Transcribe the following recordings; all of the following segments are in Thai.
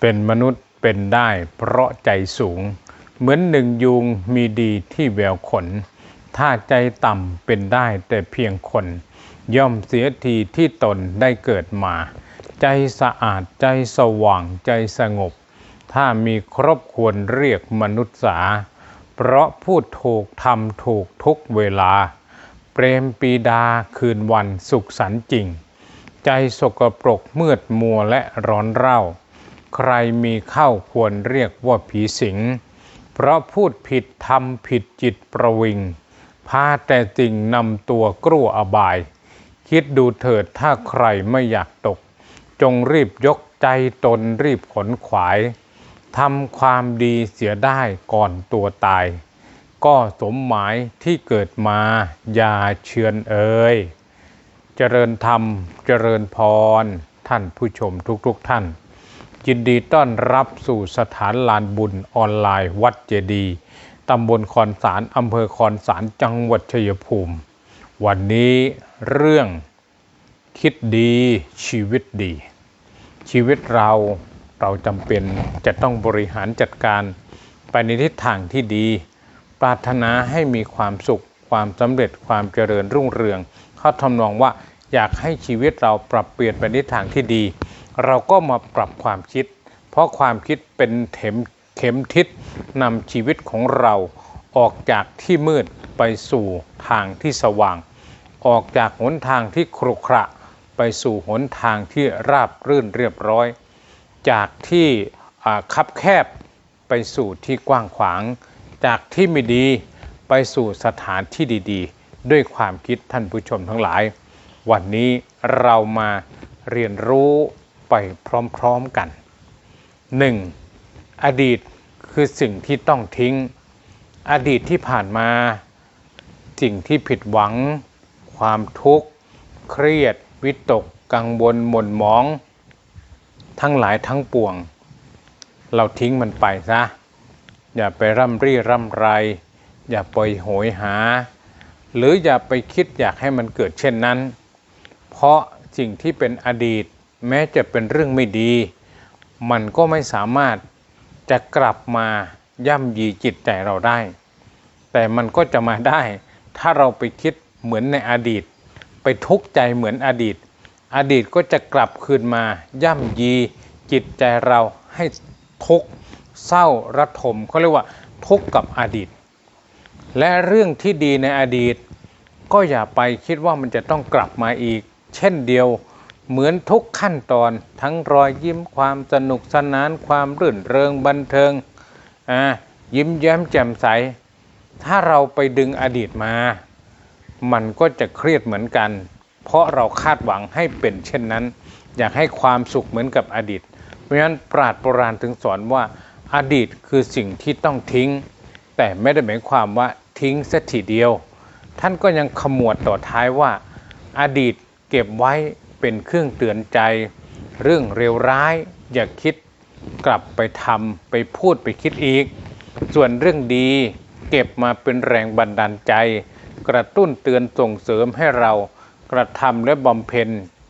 เป็นมนุษย์เป็นได้เพราะใจสูง เหมือนหนึ่งยุงมีดีที่แววขน ถ้าใจต่ำเป็นได้แต่เพียงคน ย่อมเสียทีที่ตนได้เกิดมา ใจสะอาดใจสว่างใจสงบ ถ้ามีครบควรเรียกมนุษย์สา เพราะพูดถูกทำถูกทุกเวลา เปรมปีดาคืนวันสุขสันจริง ใจสกปรกมืดมัวและร้อนเร่า ใครมีเข้าควรเรียกว่าผีสิง เพราะพูดผิดทำผิดจิตประวิง พาแต่จริงนำตัวกลัวอบาย คิดดูเถิดถ้าใครไม่อยากตก จงรีบยกใจตนรีบขนขวายทำความดีเสียได้ก่อนตัวตาย ก็สมหมายที่เกิดมาอย่าเชือนเอ่ยเจริญธรรมเจริญพร ท่านผู้ชมทุกๆทท่าน ยินดีต้อนรับสู่สถานลานบุญออนไลน์วัดเจดีตำบลคอนสารอำเภอคอนสารจังหวัดชัยภูมิ วันนี้เรื่องคิดดีชีวิตดี ชีวิตเราเราจำเป็นจะต้องบริหารจัดการไปในทิศทางที่ดี ปรารถนาให้มีความสุข ความสำเร็จความเจริญรุ่งเรือง เขาทำนองว่าอยากให้ชีวิตเราปรับเปลี่ยนไปในทิศทางที่ดี เราก็มาปรับความคิด เพราะความคิดเป็นเข็มเข็มทิศนำชีวิตของเราออกจากที่มืดไปสู่ทางที่สว่าง ออกจากหนทางที่ครุขระไปสู่หนทางที่ราบรื่นเรียบร้อย จากที่อ่าคับแคบไปสู่ที่กว้างขวาง จากที่ไม่ดีไปสู่สถานที่ดีๆ ด้วยความคิดท่านผู้ชมทั้งหลาย วันนี้เรามาเรียนรู้ ไปพร้อมๆกัน 1. อดีตคือสิ่งที่ต้องทิ้ง อดีตที่ผ่านมา สิ่งที่ผิดหวัง ความทุกข์ เครียด วิตก กังวลหม่นหมอง ทั้งหลายทั้งปวง เราทิ้งมันไปซะ อย่าไปร่ำรี่ร่ำไร อย่าไปโหยหา หรืออย่าไปคิดอยากให้มันเกิดเช่นนั้น เพราะสิ่งที่เป็นอดีต แม้จะเป็นเรื่องไม่ดี มันก็ไม่สามารถจะกลับมาย่ำยีจิตใจเราได้ แต่มันก็จะมาได้ ถ้าเราไปคิดเหมือนในอดีต ไปทุกข์ใจเหมือนอดีต อดีตก็จะกลับคืนมาย่ำยีจิตใจเราให้ทุกข์เศร้าระทมเขาเรียกว่าทุกข์กับอดีต และเรื่องที่ดีในอดีต ก็อย่าไปคิดว่ามันจะต้องกลับมาอีก เช่นเดียว เหมือนทุกขั้นตอนทั้งรอยยิ้มความสนุกสนานความรื่นเริงบันเทิงอ่ายิ้มแย้มแจ่มใส ถ้าเราไปดึงอดีตมา มันก็จะเครียดเหมือนกัน เพราะเราคาดหวังให้เป็นเช่นนั้น อยากให้ความสุขเหมือนกับอดีต เพราะฉะนั้นปราดโบราณถึงสอนว่าอดีตคือสิ่งที่ต้องทิ้ง แต่ไม่ได้หมายความว่าทิ้งสักทีเดียว ท่านก็ยังขมวดต่อท้ายว่า อดีตเก็บไว้ เป็นเครื่องเตือนใจ เรื่องเร็วร้าย อย่าคิดกลับไปทำไปพูดไปคิดอีก ส่วนเรื่องดีเก็บมาเป็นแรงบันดาลใจ กระตุ้นเตือนส่งเสริมให้เรากระทำและบำเพ็ญ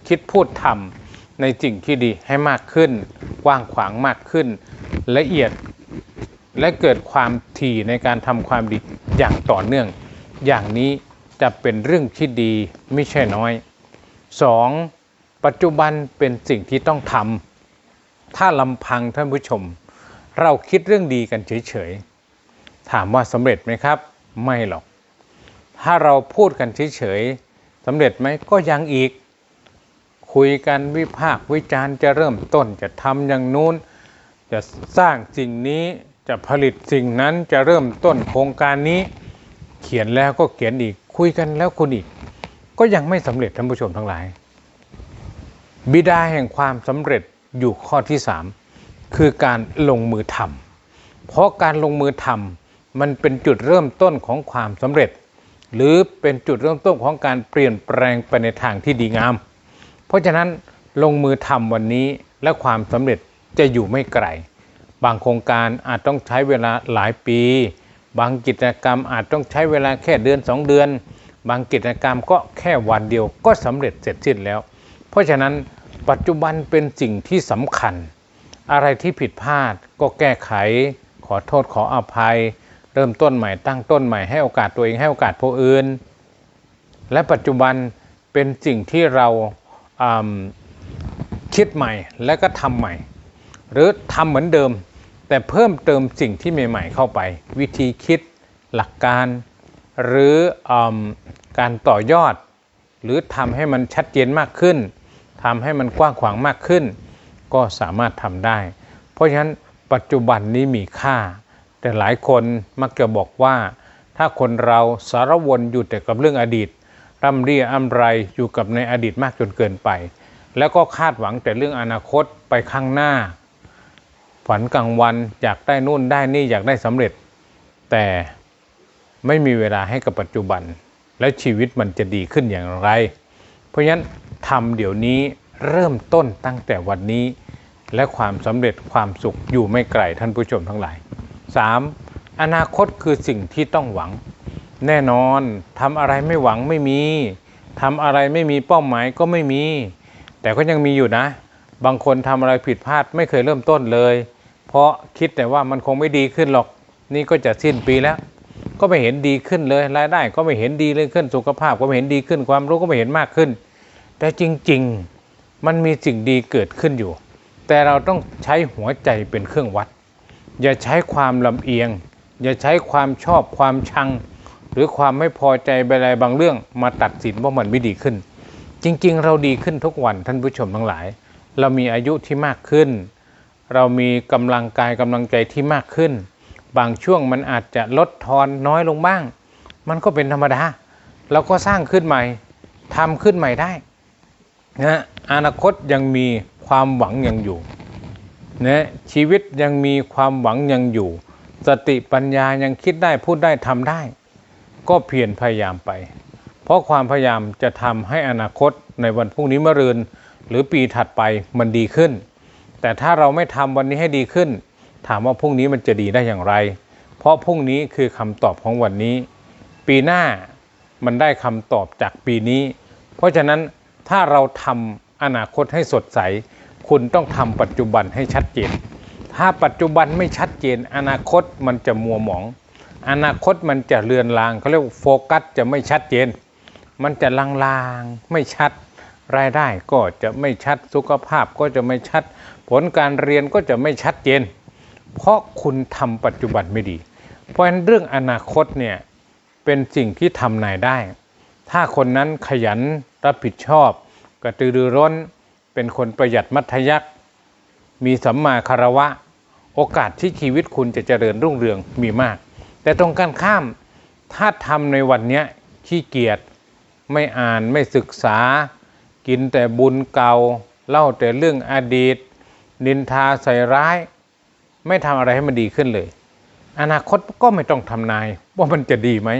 คิดพูดทำในสิ่งที่ดีให้มากขึ้นกว้างขวางมากขึ้น ละเอียดและเกิดความถี่ในการทำความดีอย่างต่อเนื่อง อย่างนี้จะเป็นเรื่องที่ดีไม่ใช่น้อย 2. ปัจจุบันเป็นสิ่งที่ต้องทำถ้าลำพังท่านผู้ชม เราคิดเรื่องดีกันเฉยๆ ถามว่าสำเร็จไหมครับ ไม่หรอก ถ้าเราพูดกันเฉยๆสำเร็จไหมก็ยังอีก คุยกันวิพากษ์วิจารณ์จะเริ่มต้นจะทำอย่างนู้น จะสร้างสิ่งนี้จะผลิตสิ่งนั้นจะเริ่มต้นโครงการนี้ เขียนแล้วก็เขียนอีกคุยกันแล้วคุณอีก ก็ยังไม่สำเร็จท่านผู้ชมทั้งหลาย บิดาแห่งความสำเร็จอยู่ข้อที่3คือการลงมือทำเพราะการลงมือทำมันเป็นจุดเริ่มต้นของความสำเร็จ หรือเป็นจุดเริ่มต้นของการเปลี่ยนแปลงไปในทางที่ดีงาม เพราะฉะนั้นลงมือทำวันนี้และความสำเร็จจะอยู่ไม่ไกล บางโครงการอาจต้องใช้เวลาหลายปี บางกิจกรรมอาจต้องใช้เวลาแค่เดือน 2 เดือน บางกิจกรรมก็แค่วันเดียวก็สำเร็จเสร็จสิ้นแล้ว เพราะฉะนั้นปัจจุบันเป็นสิ่งที่สำคัญ อะไรที่ผิดพลาดก็แก้ไข ขอโทษขออภัย เริ่มต้นใหม่ตั้งต้นใหม่ให้โอกาสตัวเองให้โอกาสผู้อื่น และปัจจุบันเป็นสิ่งที่เราคิดใหม่และก็ทำใหม่ หรือทำเหมือนเดิม แต่เพิ่มเติมสิ่งที่ใหม่ๆเข้าไป วิธีคิดหลักการ หรืออการต่อยอด หรือทำให้มันชัดเจนมากขึ้น ทำให้มันกว้างขวางมากขึ้น ก็สามารถทำได้ เพราะฉะนั้นปัจจุบันนี้มีค่า แต่หลายคนมักจะบอกว่า ถ้าคนเราสารวนอยู่แต่กับเรื่องอดีต ร่ำเรียอ้ำไรอยู่กับในอดีตมากจนเกินไป แล้วก็คาดหวังแต่เรื่องอนาคตไปข้างหน้า ฝันกลางวันอยากได้นู่นได้นี่อยากได้สำเร็จ แต่ไม่มีเวลาให้กับปัจจุบัน แล้วชีวิตมันจะดีขึ้นอย่างไร เพราะฉะนั้น ทำเดี๋ยวนี้เริ่มต้นตั้งแต่วันนี้ และความสำเร็จความสุขอยู่ไม่ไกลท่านผู้ชมทั้งหลาย 3. อนาคตคือสิ่งที่ต้องหวัง แน่นอนทำอะไรไม่หวังไม่มีทำอะไรไม่มีเป้าหมายก็ไม่มี แต่ก็ยังมีอยู่นะ บางคนทำอะไรผิดพลาดไม่เคยเริ่มต้นเลย เพราะคิดแต่ว่ามันคงไม่ดีขึ้นหรอก นี่ก็จะสิ้นปีแล้ว ก็ไม่เห็นดีขึ้นเลยรายได้ก็ไม่เห็นดีเลยขึ้นสุขภาพก็ไม่เห็นดีขึ้นความรู้ก็ไม่เห็นมากขึ้น แต่จริงๆมันมีสิ่งดีเกิดขึ้นอยู่ แต่เราต้องใช้หัวใจเป็นเครื่องวัด อย่าใช้ความลำเอียง อย่าใช้ความชอบความชัง หรือความไม่พอใจไปอะไรบางเรื่องมาตัดสินว่ามันไม่ดีขึ้น จริงๆ เราดีขึ้นทุกวันท่านผู้ชมทั้งหลาย เรามีอายุที่มากขึ้น เรามีกำลังกายกำลังใจที่มากขึ้น บางช่วงมันอาจจะลดทอนน้อยลงบ้าง มันก็เป็นธรรมดาเราก็สร้างขึ้นใหม่ทำขึ้นใหม่ได้ นะอนาคตยังมีความหวังยังอยู่นะชีวิตยังมีความหวังยังอยู่ สติปัญญายังคิดได้พูดได้ทำได้ ก็เพียรพยายามไป เพราะความพยายามจะทำให้อนาคตในวันพรุ่งนี้มะรืน หรือปีถัดไปมันดีขึ้น แต่ถ้าเราไม่ทำวันนี้ให้ดีขึ้น ถามว่าพรุ่งนี้มันจะดีได้อย่างไร เพราะพรุ่งนี้คือคำตอบของวันนี้ ปีหน้ามันได้คำตอบจากปีนี้ เพราะฉะนั้น ถ้าเราทำอนาคตให้สดใส คุณต้องทำปัจจุบันให้ชัดเจน ถ้าปัจจุบันไม่ชัดเจน อนาคตมันจะมัวหมอง อนาคตมันจะเลือนลางเขาเรียกว่าโฟกัสจะไม่ชัดเจน มันจะลางๆไม่ชัด รายได้ก็จะไม่ชัดสุขภาพก็จะไม่ชัด ผลการเรียนก็จะไม่ชัดเจน เพราะคุณทำปัจจุบันไม่ดี เพราะฉะนั้นเรื่องอนาคตเนี่ยเป็นสิ่งที่ทำนายได้ ถ้าคนนั้นขยันรับผิดชอบ กระตือรือร้น เป็นคนประหยัดมัธยักษ์มีสัมมาคารวะ โอกาสที่ชีวิตคุณจะเจริญรุ่งเรืองมีมาก แต่ตรงกันข้าม ถ้าทำในวันนี้ขี้เกียจไม่อ่านไม่ศึกษา กินแต่บุญเก่า เล่าแต่เรื่องอดีต นินทาใส่ร้าย ไม่ทำอะไรให้มันดีขึ้นเลย อนาคตก็ไม่ต้องทำนายว่ามันจะดีไหม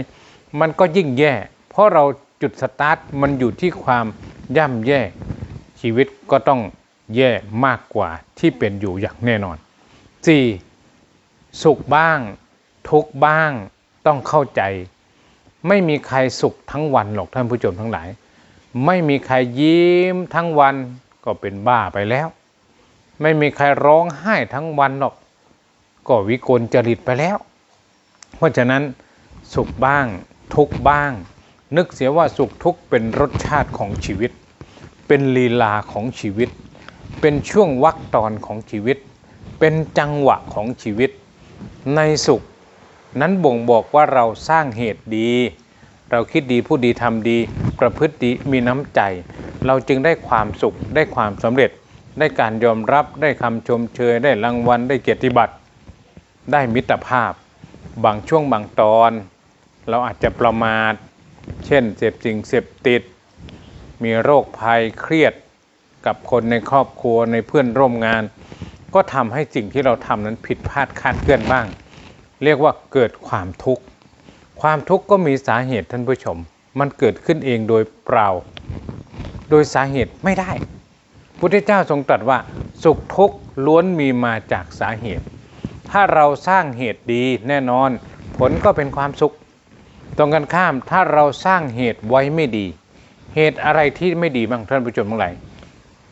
มันก็ยิ่งแย่ เพราะเราจุดสตาร์ทมันอยู่ที่ความย่ำแย่ ชีวิตก็ต้องแย่มากกว่าที่เป็นอยู่อย่างแน่นอน 4. สุขบ้าง ทุกบ้างต้องเข้าใจ ไม่มีใครสุขทั้งวันหรอกท่านผู้ชมทั้งหลาย ไม่มีใครยิ้มทั้งวันก็เป็นบ้าไปแล้ว ไม่มีใครร้องไห้ทั้งวันหรอก ก็วิกลจริตไปแล้ว เพราะฉะนั้นสุขบ้างทุกบ้าง นึกเสียว่าสุขทุกข์เป็นรสชาติของชีวิต เป็นลีลาของชีวิต เป็นช่วงวักตอนของชีวิต เป็นจังหวะของชีวิต ในสุข นั้นบ่งบอกว่าเราสร้างเหตุดี เราคิดดีพูดดีทำดี ประพฤติดีมีน้ำใจ เราจึงได้ความสุขได้ความสำเร็จ ได้การยอมรับได้คำชมเชยได้รางวัลได้เกียรติบัตรได้มิตรภาพ บางช่วงบางตอน เราอาจจะประมาท เช่นเสพสิ่งเสพติด มีโรคภัยเครียดกับคนในครอบครัวในเพื่อนร่วมงาน ก็ทำให้สิ่งที่เราทำนั้นผิดพลาดคาดเคลื่อนบ้าง เรียกว่าเกิดความทุกข์ ความทุกข์ก็มีสาเหตุท่านผู้ชม มันเกิดขึ้นเองโดยเปล่า โดยสาเหตุไม่ได้พุทธเจ้าทรงตรัสว่าสุขทุกข์ล้วนมีมาจากสาเหตุ ถ้าเราสร้างเหตุดีแน่นอน ผลก็เป็นความสุข ตรงกันข้ามถ้าเราสร้างเหตุไว้ไม่ดี เหตุอะไรที่ไม่ดีบ้างท่านผู้ชมทั้งหลาย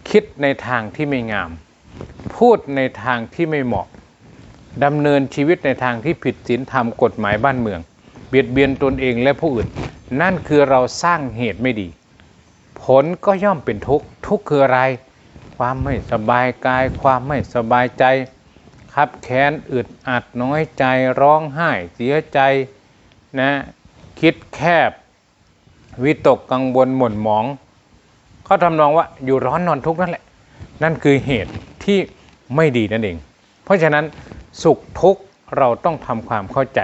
คิดในทางที่ไม่งาม พูดในทางที่ไม่เหมาะดำเนินชีวิตในทางที่ผิดศีลธรรมกฎหมายบ้านเมือง เบียดเบียนตนเองและผู้อื่น นั่นคือเราสร้างเหตุไม่ดี ผลก็ย่อมเป็นทุกข์ทุกข์คืออะไร ความไม่สบายกาย ความไม่สบายใจคับแค้นอึดอัดน้อยใจร้องไห้เสียใจนะ คิดแคบ วิตกกังวลหม่นหมองเขาทำนองว่าอยู่ร้อนนอนทุกข์นั่นแหละ นั่นคือเหตุที่ไม่ดีนั่นเอง เพราะฉะนั้นสุขทุกข์เราต้องทำความเข้าใจ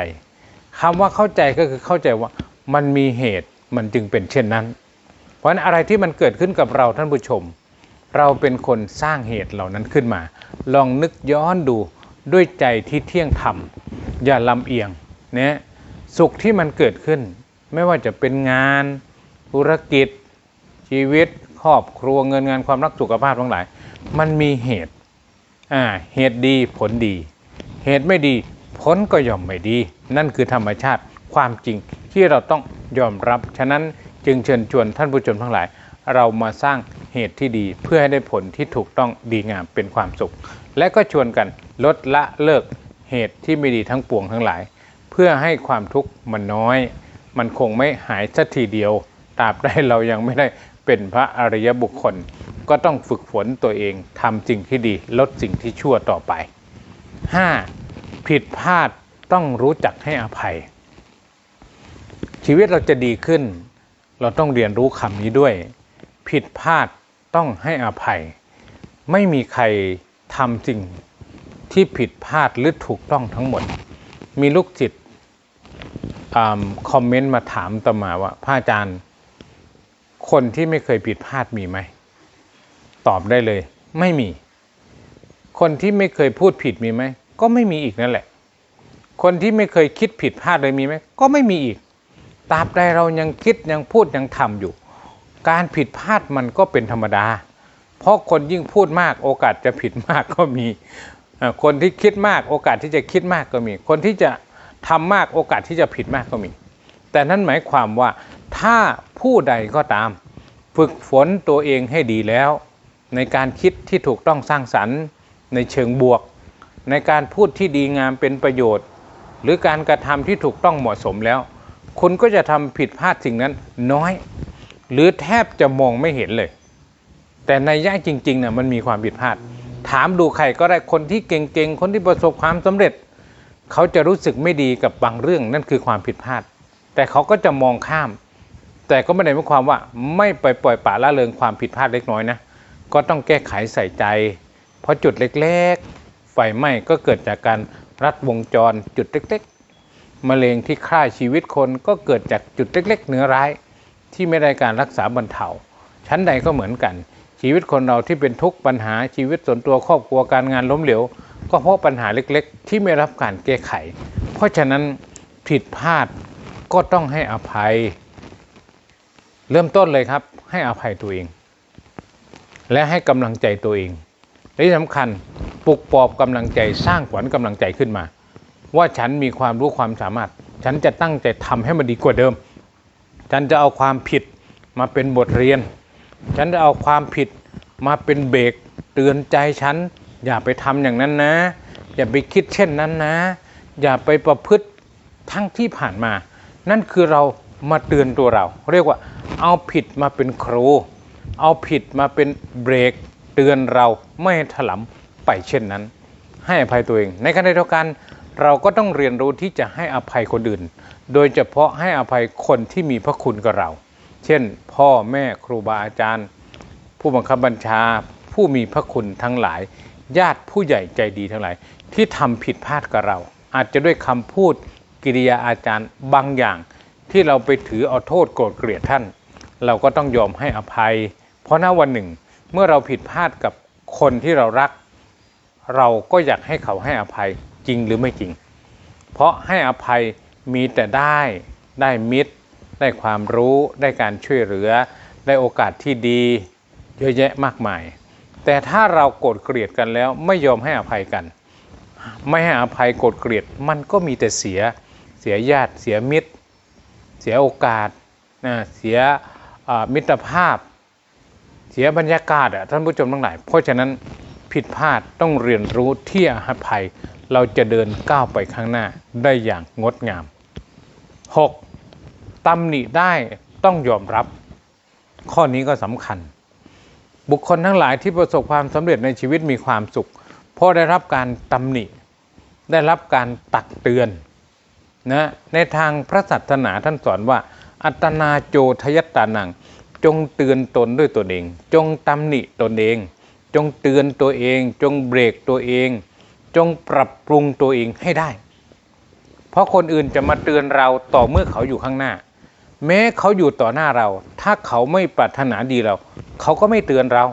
คำว่าเข้าใจก็คือเข้าใจว่ามันมีเหตุมันจึงเป็นเช่นนั้น เพราะฉะนั้นอะไรที่มันเกิดขึ้นกับเราท่านผู้ชม เราเป็นคนสร้างเหตุเหล่านั้นขึ้นมา ลองนึกย้อนดูด้วยใจที่เที่ยงธรรมอย่าลำเอียงนะ สุขที่มันเกิดขึ้น ไม่ว่าจะเป็นงาน ธุรกิจ ชีวิต ครอบครัวเงินงานความรักสุขภาพทั้งหลาย มันมีเหตุอ่าเหตุดีผลดี เหตุไม่ดีผลก็ย่อมไม่ดี นั่นคือธรรมชาติความจริงที่เราต้องยอมรับ ฉะนั้นจึงเชิญชวนท่านผู้ชมทั้งหลาย เรามาสร้างเหตุที่ดีเพื่อให้ได้ผลที่ถูกต้องดีงามเป็นความสุข และก็ชวนกันลดละเลิกเหตุที่ไม่ดีทั้งปวงทั้งหลาย พื่อให้ความทุกข์มันน้อย มันคงไม่หายสักทีเดียว ตราบใดเรายังไม่ได้เป็นพระอริยบุคคล ก็ต้องฝึกฝนตัวเองทำสิ่งที่ดี ลดสิ่งที่ชั่วต่อไป 5. ผิดพลาดต้องรู้จักให้อภัย ชีวิตเราจะดีขึ้น เราต้องเรียนรู้คำนี้ด้วย ผิดพลาดต้องให้อภัย ไม่มีใครทำสิ่งที่ผิดพลาดหรือถูกต้องทั้งหมดมีลูกจิต คอมเมนต์มาถามตมาว่าพระอาจารย์คนที่ไม่เคยผิดพลาดมีไหม ตอบได้เลย ไม่มี คนที่ไม่เคยพูดผิดมีไหม ก็ไม่มีอีกนั่นแหละ คนที่ไม่เคยคิดผิดพลาดเลยมีไหม ก็ไม่มีอีกตราบใดเรายังคิดยังพูดยังทำอยู่ การผิดพลาดมันก็เป็นธรรมดา เพราะคนยิ่งพูดมากโอกาสจะผิดมากก็มี คนที่คิดมากโอกาสที่จะคิดมากก็มี คนที่จะ ทำมากโอกาสที่จะผิดมากก็มี แต่นั่นหมายความว่าถ้าผู้ใดก็ตาม ฝึกฝนตัวเองให้ดีแล้ว ในการคิดที่ถูกต้องสร้างสรรค์ ในเชิงบวก ในการพูดที่ดีงามเป็นประโยชน์ หรือการกระทำที่ถูกต้องเหมาะสมแล้ว คุณก็จะทำผิดพลาดสิ่งนั้นน้อย หรือแทบจะมองไม่เห็นเลย แต่ในย่าจริงๆนะ่ะมันมีความผิดพลาด ถามดูใครก็ได้คนที่เก่งๆ คนที่ประสบความสำเร็จ เขาจะรู้สึกไม่ดีกับบางเรื่องนั่นคือความผิดพลาด แต่เขาก็จะมองข้าม แต่ก็ไม่ได้หมายความว่าไม่ไปปล่อยปละละเลยความผิดพลาดเล็กน้อยนะก็ต้องแก้ไขใส่ใจ เพราะจุดเล็กๆ ไฟไหม้ก็เกิดจากการรัดวงจรจุดเล็กๆมะเร็งที่ฆ่าชีวิตคนก็เกิดจากจุดเล็ก ๆ เนื้อร้ายที่ไม่ได้การรักษาบรรเทาชั้นใดก็เหมือนกัน ชีวิตคนเราที่เป็นทุกข์ปัญหาชีวิตส่วนตัวครอบครัวการงานล้มเหลว ก็เพราะปัญหาเล็กๆ ที่ไม่รับการแก้ไข เพราะฉะนั้นผิดพลาดก็ต้องให้อภัย เริ่มต้นเลยครับ ให้อภัยตัวเอง และให้กำลังใจตัวเองและที่สำคัญปลุกปลอบกำลังใจสร้างขวัญกำลังใจขึ้นมา ว่าฉันมีความรู้ความสามารถ ฉันจะตั้งใจทำให้มันดีกว่าเดิม ฉันจะเอาความผิดมาเป็นบทเรียน ฉันจะเอาความผิดมาเป็นเบรกเตือนใจฉัน อย่าไปทำอย่างนั้นนะ อย่าไปคิดเช่นนั้นนะ อย่าไปประพฤติทั้งที่ผ่านมา นั่นคือเรามาเตือนตัวเรา เรียกว่า เอาผิดมาเป็นครู เอาผิดมาเป็นเบรกเตือนเราไม่ถลำไปเช่นนั้น ให้อภัยตัวเอง ในขณะเดียวกันเราก็ต้องเรียนรู้ที่จะให้อภัยคนอื่น โดยเฉพาะให้อภัยคนที่มีพระคุณกับเรา เช่น พ่อแม่ครูบาอาจารย์ ผู้บังคับบัญชาผู้มีพระคุณทั้งหลาย ญาติผู้ใหญ่ใจดีทั้งหลายที่ทำผิดพลาดกับเรา อาจจะด้วยคำพูดกิริยาอาจารย์บางอย่าง ที่เราไปถือเอาโทษโกรธเกลียดท่าน เราก็ต้องยอมให้อภัย เพราะณวันหนึ่งเมื่อเราผิดพลาดกับคนที่เรารัก เราก็อยากให้เขาให้อภัยจริงหรือไม่จริง เพราะให้อภัยมีแต่ได้ได้มิตร ได้ความรู้ ได้การช่วยเหลือ ได้โอกาสที่ดี เยอะแยะมากมาย แต่ถ้าเราโกรธเกลียดกันแล้วไม่ยอมให้อภัยกัน ไม่ให้อภัยโกรธเกลียดมันก็มีแต่เสียเสียญาติเสียมิตร เสียโอกาสนะเสียมิตรภาพ เสียบรรยากาศอะท่านผู้ชมทั้งหลาย เพราะฉะนั้นผผิดพลาดต้องเรียนรู้ที่อภัยเราจะเดินก้าวไปข้างหน้าได้อย่างงดงาม 6. ตำหนิได้ต้องยอมรับ ข้อนี้ก็สำคัญ บุคคลทั้งหลายที่ประสบความสำเร็จในชีวิตมีความสุข เพราะได้รับการตำหนิ ได้รับการตักเตือนนะในทางพระศาสนาท่านสอนว่า อัตนาโจทยตานัง จงเตือนตนด้วยตนเอง จงตำหนิตนเอง จงเตือนตัวเอง จงเบรกตัวเอง จงปรับปรุงตัวเองให้ได้ เพราะคนอื่นจะมาเตือนเราต่อเมื่อเขาอยู่ข้างหน้า แม้เขาอยู่ต่อหน้าเรา ถ้าเขาไม่ปรารถนาดีเรา เขาก็ไม่เตือนเรา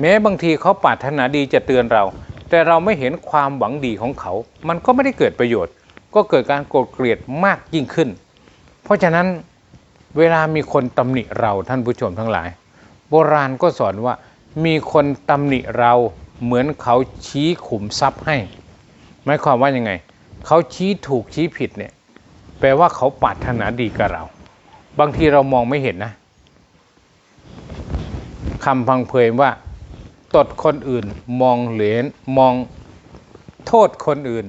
แม้บางทีเขาปรารถนาดีจะเตือนเรา แต่เราไม่เห็นความหวังดีของเขา มันก็ไม่ได้เกิดประโยชน์ ก็เกิดการโกรธเกลียดมากยิ่งขึ้น เพราะฉะนั้นเวลามีคนตำหนิเราท่านผู้ชมทั้งหลาย โบราณก็สอนว่ามีคนตำหนิเราเหมือนเขาชี้ขุมทรัพย์ให้หมายความว่ายังไง เขาชี้ถูกชี้ผิดเนี่ยแปลว่าเขาปรารถนาดีกับเรา บางทีเรามองไม่เห็นนะคำพังเพยว่าตดคนอื่นมองเหลนมองโทษคนอื่น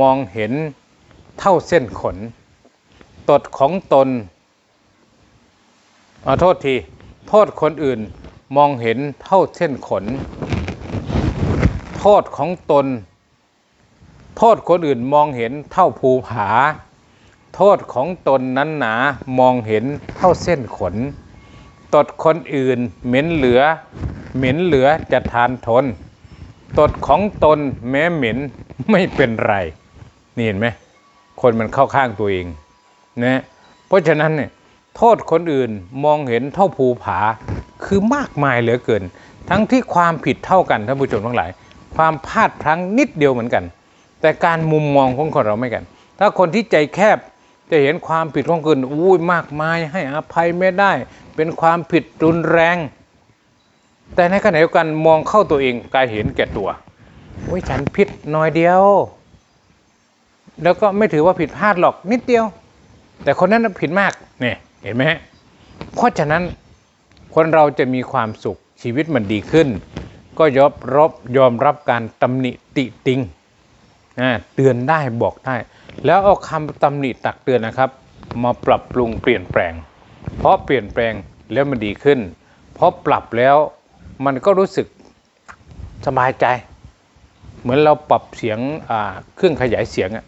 มองเห็นเท่าเส้นขน ตดของตนขอโทษที โทษคนอื่นมองเห็นเท่าเส้นขน โทษของตน โทษคนอื่นมองเห็นเท่าภูผา โทษของตนนั้นหนามองเห็นเท่าเส้นขน ตดคนอื่นเหม็นเหลือ เหม็นเหลือจะทานทน ตดของตนแม้เหม็นไม่เป็นไร นี่เห็นไหมคนมันเข้าข้างตัวเองนะเพราะฉะนั้นเนี่ยโทษคนอื่นมองเห็นเท่าภูผาคือมากมายเหลือเกิน ทั้งที่ความผิดเท่ากันท่านผู้ชมทั้งหลาย ความพลาดพลั้งนิดเดียวเหมือนกัน แต่การมุมมองของคนเราไม่กัน ถ้าคนที่ใจแคบ จะเห็นความผิดของคนอื่นอุ้ยมากมายให้อภัยไม่ได้ เป็นความผิดรุนแรง แต่ในขณะเดียวกันมองเข้าตัวเองกลายเห็นแก่ตัวโอ้ยฉันผิดน้อยเดียว แล้วก็ไม่ถือว่าผิดพลาดหรอกนิดเดียว แต่คนนั้นผิดมากเนี่ยเห็นไหมฮะเพราะฉะนั้นคนเราจะมีความสุขชีวิตมันดีขึ้น ก็ยอมรับยอมรับการตำหนิติติงเตือนได้บอกได้ แล้วเอาคำตำหนิตักเตือนนะครับ มาปรับปรุงเปลี่ยนแปลง เพราะเปลี่ยนแปลงแล้วมันดีขึ้น เพราะปรับแล้วมันก็รู้สึกสบายใจ เหมือนเราปรับเสียงเครื่องขยายเสียงอะ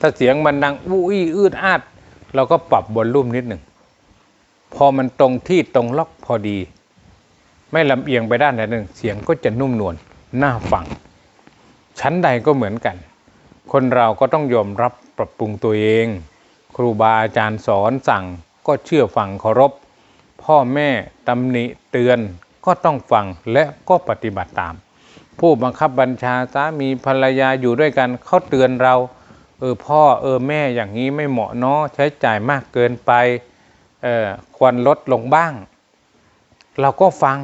ถ้าเสียงมันดังอู้อี้อืดอาดเราก็ปรับบนรุ่มนิดหนึ่ง พอมันตรงที่ตรงล็อกพอดี ไม่ลำเอียงไปด้านใดหนึ่ง เสียงก็จะนุ่มนวลน่าฟัง ชั้นใดก็เหมือนกัน คนเราก็ต้องยอมรับปรับปรุงตัวเอง ครูบาอาจารย์สอนสั่งก็เชื่อฟังเคารพ พ่อแม่ตำหนิเตือนก็ต้องฟังและก็ปฏิบัติตาม ผู้บังคับบัญชาสามีภรรยาอยู่ด้วยกันเขาเตือนเรา เออพ่อเออแม่อย่างนี้ไม่เหมาะเนาะใช้จ่ายมากเกินไปเออควรลดลงบ้าง เราก็ฟัง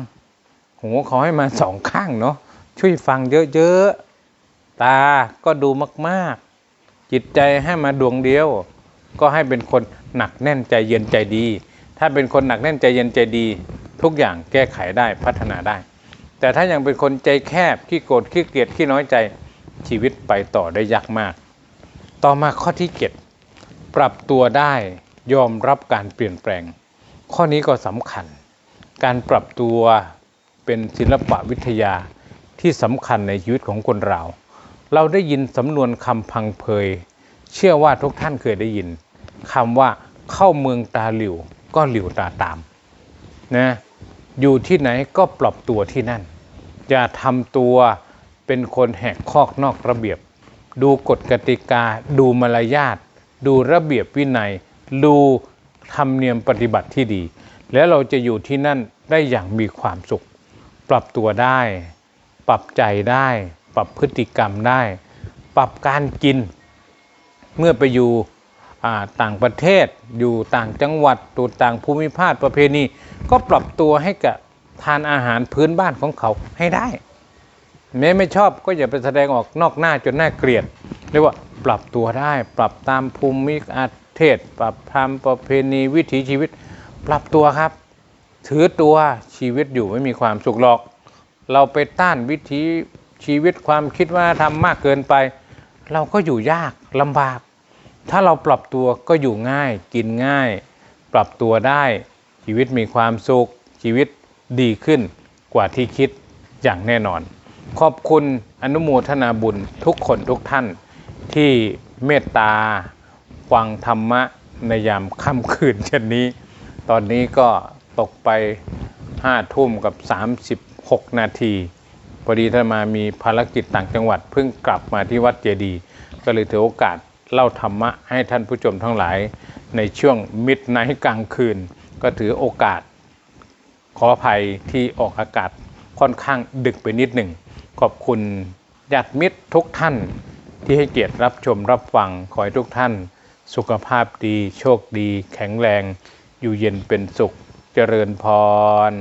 หูเขาให้มาสองข้างเนาะช่วยฟังเยอะๆ ตาก็ดูมาก ๆ จิตใจให้มาดวงเดียว ก็ให้เป็นคนหนักแน่นใจเย็นใจดี ถ้าเป็นคนหนักแน่นใจเย็นใจดี ทุกอย่างแก้ไขได้พัฒนาได้ แต่ถ้ายังเป็นคนใจแคบขี้โกรธขี้เกลียดขี้น้อยใจชีวิตไปต่อได้ยากมาก ต่อมาข้อที่7ปรับตัวได้ยอมรับการเปลี่ยนแปลง ข้อนี้ก็สำคัญ การปรับตัวเป็นศิลปะวิทยาที่สำคัญในชีวิตของคนเรา เราได้ยินสำนวนคำพังเพย เชื่อว่าทุกท่านเคยได้ยินคำว่าเข้าเมืองตาหลิวก็หลิวตาตามนะอยู่ที่ไหนก็ปรับตัวที่นั่น อย่าทำตัวเป็นคนแหกคอกนอกระเบียบ ดูกฎกติกา ดูมารยาท ดูระเบียบวินัย ดูธรรมเนียมปฏิบัติที่ดี แล้วเราจะอยู่ที่นั่นได้อย่างมีความสุข ปรับตัวได้ ปรับใจได้ ปรับพฤติกรรมได้ ปรับการกิน เมื่อไปอยู่อ่ต่างประเทศอยู่ต่างจังหวัดตัวต่างภูมิภาคประเพณี ก็ปรับตัวให้กับทานอาหารพื้นบ้านของเขาให้ได้แม้ไม่ชอบก็อย่าไปแสดงออกนอกหน้าจนน่าเกลียดเรียกว่าปรับตัวได้ ปรับตามภูมิอาเทศ ปรับธรรมประเพณีวิถีชีวิต ปรับตัวครับ ถือตัวชีวิตอยู่ไม่มีความสุขหรอก เราไปต้านวิถี ชีวิตความคิดว่าทำมากเกินไป เราก็อยู่ยากลำบาก ถ้าเราปรับตัวก็อยู่ง่าย กินง่าย ปรับตัวได้ ชีวิตมีความสุข ชีวิตดีขึ้นกว่าที่คิดอย่างแน่นอน ขอบคุณอนุโมทนาบุญทุกคนทุกท่านที่เมตตาฟังธรรมะในยามค่ำคืนเช่นนี้ ตอนนี้ก็ตกไปห้าทุ่มกับ 36 นาที พอดีท่านมามีภารกิจต่างจังหวัดเพิ่งกลับมาที่วัดเจดีย์ก็เลยถือโอกาสเล่าธรรมะให้ท่านผู้ชมทั้งหลาย ในช่วงมิดไนท์กลางคืน ก็ถือโอกาส ขออภัยที่ออกอากาศค่อนข้างดึกไปนิดหนึ่ง ขอบคุณญาติมิตรทุกท่านที่ให้เกียรติรับชมรับฟัง ขอให้ทุกท่าน สุขภาพดี โชคดี แข็งแรง อยู่เย็นเป็นสุข เจริญพร